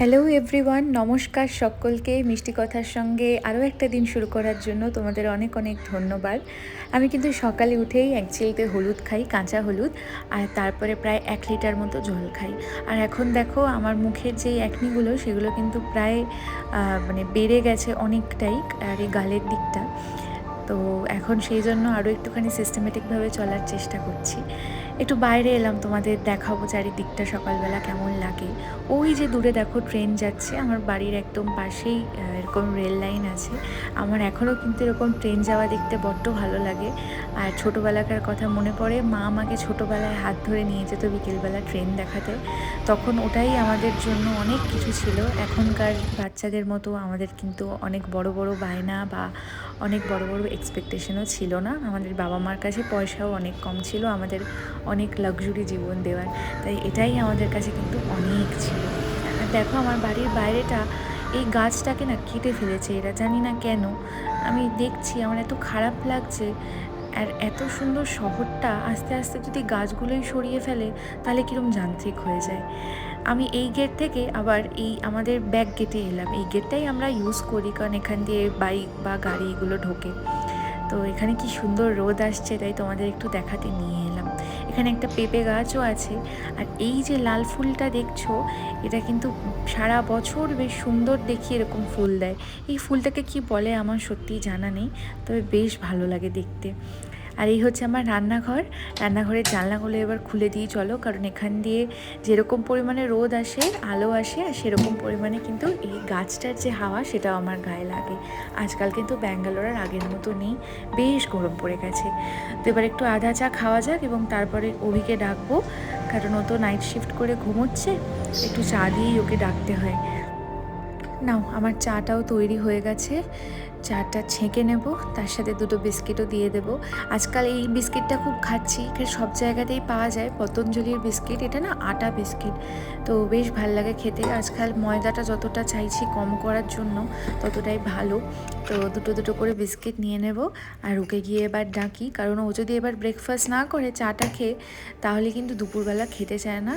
Hello everyone নমস্কার সকলকে। মিষ্টি কথার সঙ্গে আরও একটা দিন শুরু করার জন্য তোমাদের অনেক অনেক ধন্যবাদ। আমি কিন্তু সকালে উঠেই এক চিলতে হলুদ খাই, কাঁচা হলুদ, আর তারপরে প্রায় এক লিটার মতো জল খাই। আর এখন দেখো, আমার মুখের যে একনিগুলো সেগুলো কিন্তু প্রায় মানে বেড়ে গেছে অনেকটাই, আর এই গালের দিকটা। তো এখন সেই জন্য আরও একটুখানি সিস্টেমেটিকভাবে চলার চেষ্টা করছি। একটু বাইরে এলাম তোমাদের দেখাবো চারিদিকটা সকালবেলা কেমন লাগে। ওই যে দূরে দেখো ট্রেন যাচ্ছে, আমার বাড়ির একদম পাশেই এরকম রেল লাইন আছে। আমার এখনও কিন্তু এরকম ট্রেন যাওয়া দেখতে বড্ড ভালো লাগে। আর ছোটোবেলাকার কথা মনে পড়ে, মা আমাকে ছোটোবেলায় হাত ধরে নিয়ে যেত বিকেলবেলা ট্রেন দেখাতে। তখন ওটাই আমাদের জন্য অনেক কিছু ছিল। এখনকার বাচ্চাদের মতো আমাদের কিন্তু অনেক বড় বড় বায়না বা অনেক বড় বড় এক্সপেকটেশনও ছিল না। আমাদের বাবা মার কাছে পয়সাও অনেক কম ছিল, আমাদের অনেক লাক্সুরি জীবন দেওয়ার। তাই এটাই আমাদের কাছে কিন্তু অনেক ছিল। আর দেখো, আমার বাড়ির বাইরেটা, এই গাছটাকে না কেটে ফেলেছে, এরা জানি না কেন। আমি দেখছি, আমার এত খারাপ লাগছে। আর এত সুন্দর শহরটা, আস্তে আস্তে যদি গাছগুলোই সরিয়ে ফেলে, তাহলে কীরকম যান্ত্রিক হয়ে যায়। আমি এই গেট থেকে আবার এই আমাদের ব্যাক গেটে এলাম। এই গেটটাই আমরা ইউজ করি, কারণ এখান দিয়ে বাইক বা গাড়ি এগুলো ঢোকে। তো এখানে কি সুন্দর রোদ আসছে, তাই তোমাদের একটু দেখাতে নিয়ে এলাম। এখানে একটা পেঁপে গাছও আছে। আর এই যে লাল ফুলটা দেখছ, এটা কিন্তু সারা বছর বেশ সুন্দর দেখি এরকম ফুল দেয়। এই ফুলটাকে কি বলে আমার সত্যিই জানা নেই, তবে বেশ ভালো লাগে দেখতে। আর এই হচ্ছে আমার রান্নাঘর। রান্নাঘরের জানলাগুলো এবার খুলে দিয়ে চলো। কারণ এখান দিয়ে যেরকম পরিমাণে রোদ আসে, আলো আসে, আর সেরকম পরিমাণে কিন্তু এই গাছটার যে হাওয়া, সেটাও আমার গায়ে লাগে। আজকাল কিন্তু ব্যাঙ্গালোর আর আগের মতো নেই। বেশ গরম পড়ে গেছে। তো এবার একটু আধা চা খাওয়া যাক এবং তারপরে অভিকে ডাকবো। কারণ ও তো নাইট শিফট করে ঘুমোচ্ছে, একটু চা দিয়েই ওকে ডাকতে হয়। নাও, আমার চাটাও তৈরি হয়ে গেছে। চাটা ছেঁকে নেব, তার সাথে দুটো বিস্কিটও দিয়ে দেবো। আজকাল এই বিস্কিটটা খুব খাচ্ছি কারণ সব জায়গাতেই পাওয়া যায়। পতঞ্জলির বিস্কিট, এটা না আটা বিস্কিট। তো বেশ ভালো লাগে খেতে। আজকাল ময়দাটা যতটা চাইছি কম করার জন্য ততটাই ভালো। তো দুটো দুটো করে বিস্কিট নিয়ে নেব আর ওকে গিয়ে এবার ডাকি। কারণ ও যদি এবার ব্রেকফাস্ট না করে চাটা খেয়ে, তাহলে কিন্তু দুপুরবেলা খেতে চায় না,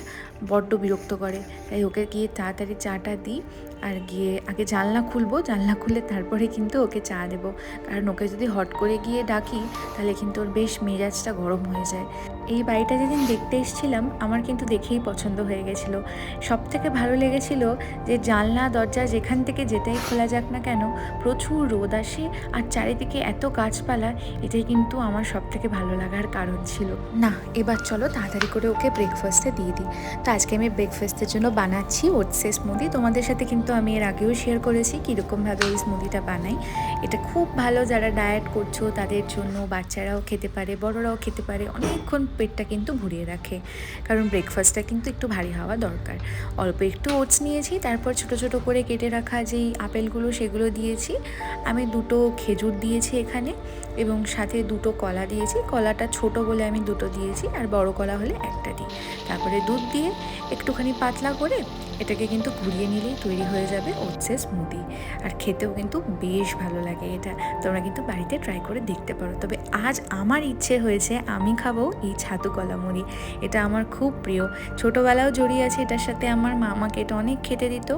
বড্ড বিরক্ত করে। তাই ওকে গিয়ে তাড়াতাড়ি চাটা দিই আর গিয়ে আগে জানলা খুলবো। জানলা খুলে তারপরে কিন্তু ওকে চা দেবো। কারণ ওকে যদি হট করে গিয়ে ডাকি, তাহলে কিন্তু ওর বেশ মেজাজটা গরম হয়ে যায়। এই বাড়িটা যেদিন দেখতে এসেছিলাম, আমার কিন্তু দেখেই পছন্দ হয়ে গেছিল। সব থেকে ভালো লেগেছিল যে জানলা, দরজা যেখান থেকে যেটাই খোলা যাক না কেন, প্রচুর রোদ আসে আর চারিদিকে এত গাছপালা, এটাই কিন্তু আমার সব থেকে ভালো লাগার কারণ ছিল। না, এবার চলো তাড়াতাড়ি করে ওকে ব্রেকফাস্টে দিয়ে দিই। তো আজকে আমি ব্রেকফাস্টের জন্য বানাচ্ছি ওটসের স্মুদি তোমাদের সাথে কিন্তু আমি এর আগেও শেয়ার করেছি কীরকমভাবে এই স্মুদিটা বানাই। এটা খুব ভালো যারা ডায়েট করছ, তাদের জন্য বাচ্চারাও খেতে পারে, বড়রাও খেতে পারে, অনেকক্ষণ পেটটা কিন্তু ভরিয়ে রাখে। কারণ ব্রেকফাস্টটা কিন্তু একটু ভারী হওয়া দরকার। অল্প একটু ওটস নিয়েছি, তারপর ছোট ছোট করে কেটে রাখা যেই আপেলগুলো, সেগুলো দিয়েছি। আমি দুটো খেজুর দিয়েছি এখানে এবং সাথে দুটো কলা দিয়েছি। কলাটা ছোট বলে আমি দুটো দিয়েছি আর বড় কলা হলে একটা দিই। তারপরে দুধ দিয়ে একটুখানি পাতলা করে এটাকে কিন্তু ঘুরিয়ে নিলেই তৈরি হয়ে যাবে ওটসের স্মুদি। আর খেতেও কিন্তু বেশ ভালো লাগে এটা। তোমরা কিন্তু বাড়িতে ট্রাই করে দেখতে পারো। তবে আজ আমার ইচ্ছে হয়েছে আমি খাব এই ছাতু কলা মুড়ি এটা আমার খুব প্রিয়। ছোটোবেলাও জড়িয়ে আছে এটার সাথে আমার মামাকে এটা অনেক খেতে দিত।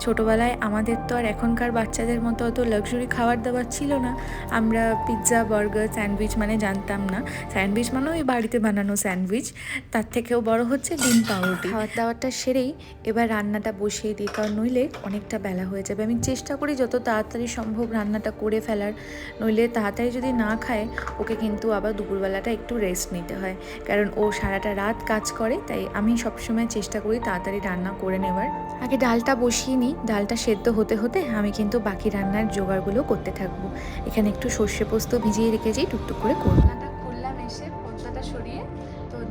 ছোটোবেলায় আমাদের তো আর এখনকার বাচ্চাদের মতো অত লাক্সুরি খাবার দাবার ছিল না। আমরা পিৎজা বার্গার স্যান্ডউইচ মানে জানতাম না। স্যান্ডউইচ মানে ওই বাড়িতে বানানো স্যান্ডউইচ তার থেকেও বড় হচ্ছে ডিম পাউরুটি। খাওয়ার দাওয়ারটা সেরেই এবার রান্নাটা বসিয়ে দিই, কারণ নইলে অনেকটা বেলা হয়ে যাবে। আমি চেষ্টা করি যত তাড়াতাড়ি সম্ভব রান্নাটা করে ফেলার, নইলে তাড়াতাড়ি যদি না খায়, ওকে কিন্তু আবার দুপুরবেলাটা একটু রেস্ট নিতে হয়। কারণ ও সারাটা রাত কাজ করে, তাই আমি সবসময় চেষ্টা করি তাড়াতাড়ি রান্না করে নেবার আগে ডালটা বসিয়ে নিই, ডালটা সেদ্ধ হতে হতে আমি কিন্তু বাকি রান্নার জোগাড়গুলো করতে থাকব। এখানে একটু সর্ষে পোস্ত ভিজিয়ে রেখেছি টুকটুক করে করব।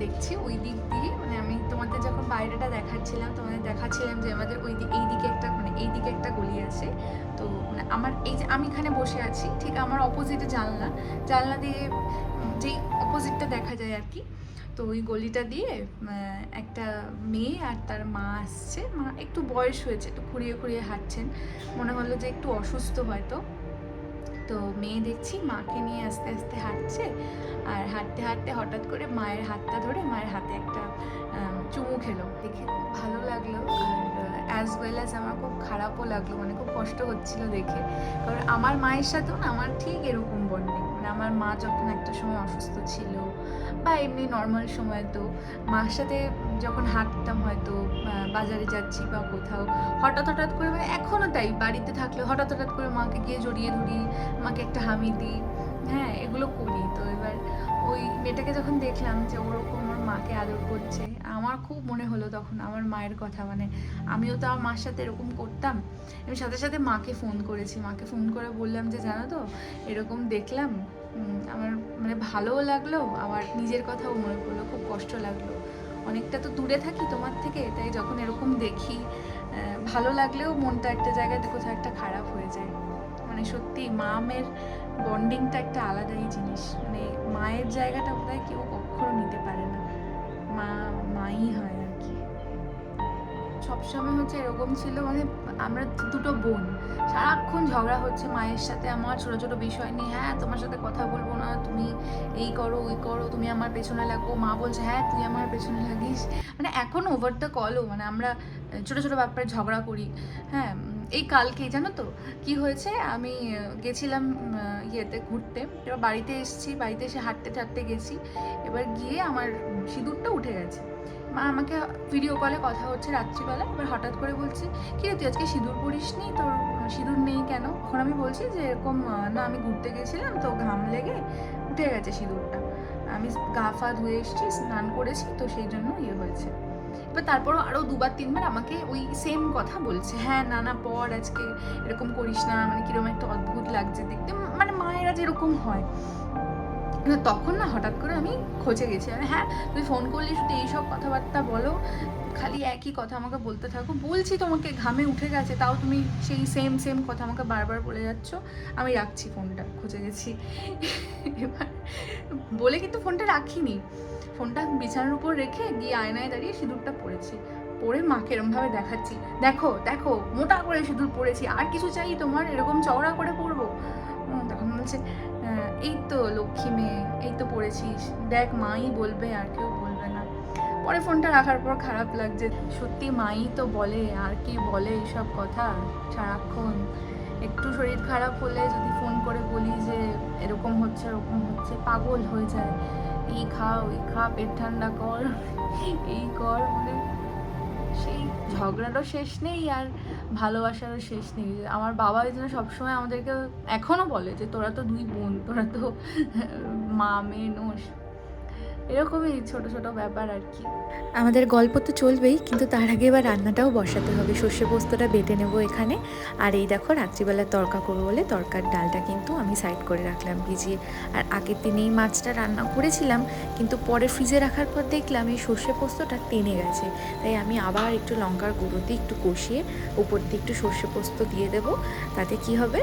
দেখছি ওই দিক দিয়ে। মানে আমি তোমাদের যখন বাইরেটা দেখাচ্ছিলাম, তোমাদের দেখাচ্ছিলাম যে আমাদের ওই দিক এই দিকে একটা মানে এই দিকে একটা গলি আছে। তো মানে আমার এই যে, আমি এখানে বসে আছি, ঠিক আমার অপোজিটে জানলা। জানলা দিয়ে যেই অপোজিটটা দেখা যায় আর কি। তো ওই গলিটা দিয়ে একটা মেয়ে আর তার মা আসছে। মা একটু বয়স হয়েছে, একটু খুঁড়িয়ে খুঁড়িয়ে হাঁটছেন। মনে হলো যে একটু অসুস্থ হয়তো। তো মেয়ে দেখছি মাকে নিয়ে আস্তে আস্তে হাঁটছে। আর হাঁটতে হাঁটতে হঠাৎ করে মায়ের হাতটা ধরে মায়ের হাতে একটা চুমু খেলো। দেখে খুব ভালো লাগল। আর অ্যাজ ওয়েল অ্যাজ আমার খুব খারাপও লাগল। মানে খুব কষ্ট হচ্ছিল দেখে। কারণ আমার মায়ের সাথেও না আমার ঠিক এরকম বন্ডিং মানে আমার মা যখন একটা সময় অসুস্থ ছিল বা এমনি নর্মাল সময় তো মার সাথে যখন হাঁটতাম হয়তো বাজারে যাচ্ছি বা কোথাও, হঠাৎ হঠাৎ করে মানে এখনও তাই, বাড়িতে থাকলে হঠাৎ হঠাৎ করে মাকে গিয়ে জড়িয়ে ধরি, মাকে একটা হামি দিই হ্যাঁ এগুলো করি। তো এবার ওই মেয়েটাকে যখন দেখলাম যে ওরকম আমার মাকে আদর করছে, আমার খুব মনে হলো তখন আমার মায়ের কথা মানে আমিও তো আমার মার সাথে এরকম করতাম। আমি সাথে সাথে মাকে ফোন করেছি, মাকে ফোন করে বললাম যে, জানো তো, এরকম দেখলাম আমার মানে ভালোও লাগল, আবার নিজের কথাও মনে পড়ল, খুব কষ্ট লাগল। অনেকটা তো দূরে থাকি তোমার থেকে, তাই যখন এরকম দেখি ভালো লাগলেও মনটা একটা জায়গায় কোথাও একটা খারাপ হয়ে যায়। মানে সত্যি মা মেয়ের বন্ডিংটা একটা আলাদাই জিনিস। মানে মায়ের জায়গাটা কোথায় কেউ কখনো নিতে পারে না। সবসময় হচ্ছে এরকম ছিল মানে আমরা দুটো বোন। সারাক্ষণ ঝগড়া হচ্ছে মায়ের সাথে আমার ছোটো ছোটো বিষয় নিয়ে। হ্যাঁ তোমার সাথে কথা বলব না, তুমি এই করো, ওই করো, তুমি আমার পেছনে লাগো। মা বলছে হ্যাঁ তুই আমার পেছনে লাগিস। মানে এখন ওভার দ্য কলও মানে আমরা ছোটো ছোটো ব্যাপারে ঝগড়া করি। হ্যাঁ এই কালকেই, জানো তো? কি হয়েছে? আমি গেছিলাম ইয়েতে ঘুরতে। এবার বাড়িতে এসেছি, বাড়িতে এসে হাঁটতে টাটতে গেছি। এবার গিয়ে আমার সিঁদুরটা উঠে গেছে। আমাকে ভিডিও কলে কথা হচ্ছে রাত্রিবেলা, এবার হঠাৎ করে বলছে, কি তুই আজকে সিঁদুর পরিস নি তোর সিঁদুর নেই কেন? তখন আমি বলছি যে, এরকম না, আমি ঘুরতে গেছিলাম, তো ঘাম লেগে উঠে গেছে সিঁদুরটা। আমি গা ফা ধুয়ে এসেছি, স্নান করেছি, তো সেই জন্য ইয়ে হয়েছে। এবার তারপরও আরও দুবার, তিনবার আমাকে ওই সেম কথা বলছে হ্যাঁ না না, পর আজকে এরকম করিস না মানে কীরকম একটা অদ্ভুত লাগছে দেখতে। মানে মায়েরা যেরকম হয়। তখন না হঠাৎ করে আমি খোঁজে গেছি। আমি, হ্যাঁ তুই ফোন করলি শুধু এইসব কথাবার্তা বলো। খালি একই কথা আমাকে বলতে থাকো। বলছি তোমাকে ঘামে উঠে গেছে। তাও তুমি সেই সেম সেম কথা আমাকে বারবার বলে যাচ্ছ। আমি রাখছি ফোনটা খুঁজে গেছি। এবার বলে কিন্তু ফোনটা রাখিনি। ফোনটা বিছানার উপর রেখে গিয়ে আয়নায় দাঁড়িয়ে সিঁদুরটা পড়েছি। পরে মাকে এরমভাবে দেখাচ্ছি। দেখো দেখো মোটা করে সিঁদুর পড়েছি। আর কিছু চাই তোমার? এরকম চওড়া করে উম, তখন বলছে "আহ, এই তো লক্ষ্মী মেয়ে, এই তো পড়েছিস। দেখ মাই বলবে আর কেউ বলবে না। পরে ফোনটা রাখার পর খারাপ লাগছে। সত্যি মাই তো বলে, আর কি বলে এইসব কথা? সারাক্ষণ একটু শরীর খারাপ হলে যদি ফোন করে বলি যে এরকম হচ্ছে এরকম হচ্ছে, পাগল হয়ে যায়। এই খা, ওই খা, পেট ঠান্ডা কর, এই কর মানে সেই ঝগড়ারও শেষ নেই আর ভালোবাসারও শেষ নেই। আমার বাবা যেন জন্য সবসময় আমাদেরকে এখনও বলে যে, তোরা তো দুই বোন, তোরা তো, মা, মেয়ে, নোস। এরকমই ছোট ছোট ব্যাপার আর কি। আমাদের গল্প তো চলবেই, কিন্তু তার আগে এবার রান্নাটাও বসাতে হবে। সর্ষে পোস্তটা বেটে নেব এখানে। আর এই দেখো, রাত্রিবেলা তরকা করব বলে তরকার ডালটা কিন্তু আমি সাইড করে রাখলাম, ভিজিয়ে। আর আগের দিনেই মাছটা রান্না করেছিলাম, কিন্তু পরে ফ্রিজে রাখার পর দেখলাম এই সর্ষে পোস্তটা টেনে গেছে। তাই আমি আবার একটু লঙ্কার গুঁড়ো দিয়ে একটু কষিয়ে, উপর দিয়ে একটু সর্ষে পোস্ত দিয়ে দেবো। তাতে কি হবে?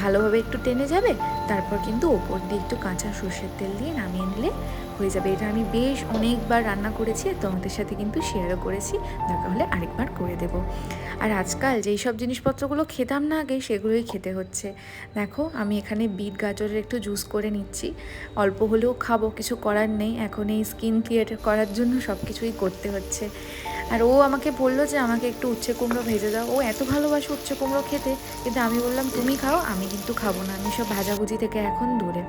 ভালোভাবে একটু টেনে যাবে, তারপর কিন্তু ওপর দিয়ে একটু কাঁচা সর্ষের তেল দিয়ে নামিয়ে নিলে হয়ে যাবে। এটা আমি বেশ অনেকবার রান্না করেছি তোমাদের সাথে কিন্তু শেয়ারও করেছি, দরকার হলে আরেকবার করে দেব। আর আজকাল যেই সব জিনিসপত্রগুলো খেতাম না আগে, সেগুলোই খেতে হচ্ছে। দেখো, আমি এখানে বিট গাজরের একটু জুস করে নিচ্ছি। অল্প হলেও খাব, কিছু করার নেই। এখন এই স্কিন ক্রিয়েট করার জন্য সব কিছুই করতে হচ্ছে। আর ও আমাকে বলল যে আমাকে একটু উচ্ছে কুমড়ো ভেজে দাও। ও এত ভালোবাসে উচ্ছে কুমড়ো খেতে, কিন্তু আমি বললাম, তুমি খাও, আমি কিন্তু খাব না। আমি সব ভাজাভুজি থেকে এখন দূরে।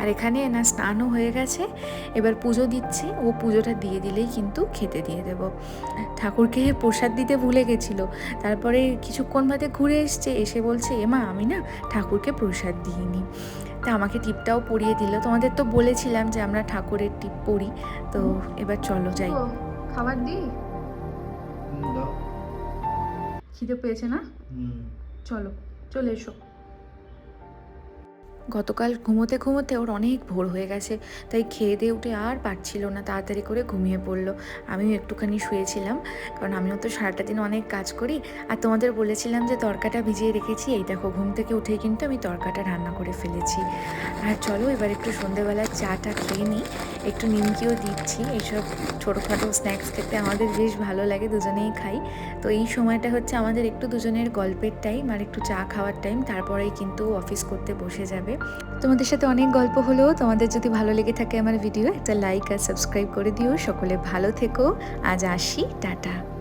আর এখানে না স্নানও হয়ে গেছে। এবার পুজো দিচ্ছে। ও পুজোটা দিয়ে দিলেই কিন্তু খেতে দিয়ে দেব। ঠাকুরকে প্রসাদ দিতে ভুলে গেছিল। তারপরে কিছুক্ষণ বাদে ঘুরে এসছে। এসে বলছে এমা আমি না ঠাকুরকে প্রসাদ দিইনি। তা আমাকে টিপটাও পরিয়ে দিল। তোমাদের তো বলেছিলাম যে আমরা ঠাকুরের টিপ পড়ি তো এবার চলো যাই। খাবার দি খিদে পেয়েছে না? চলো চলে এসো। গতকাল ঘুমোতে ঘুমোতে ওর অনেক ভোর হয়ে গেছে, তাই খেয়ে দিয়ে উঠে আর পারছিল না, তাড়াতাড়ি করে ঘুমিয়ে পড়ল। আমিও একটুখানি শুয়েছিলাম, কারণ আমিও তো সারাটা দিন অনেক কাজ করি। আর তোমাদের বলেছিলাম যে তরকাটা ভিজিয়ে রেখেছি, এই দেখো ঘুম থেকে উঠেই কিন্তু আমি তরকাটা রান্না করে ফেলেছি। আর চলো এবার একটু সন্ধেবেলায় চাটা খেয়ে নিই, একটু নিমকিও দিচ্ছি, এইসব ছোটোখাটো স্ন্যাক্স খেতে আমাদের বেশ ভালো লাগে, দুজনেই খাই। তো এই সময়টা হচ্ছে আমাদের একটু দুজনের গল্পের টাইম আর একটু চা খাওয়ার টাইম তারপরেই কিন্তু অফিস করতে বসে যাবে। তোমাদের সাথে অনেক গল্প হলো। তোমাদের যদি ভালো লেগে থাকে আমার ভিডিও একটা লাইক আর সাবস্ক্রাইব করে দিও। সকলে ভালো থেকো। আজ আসি। টাটা।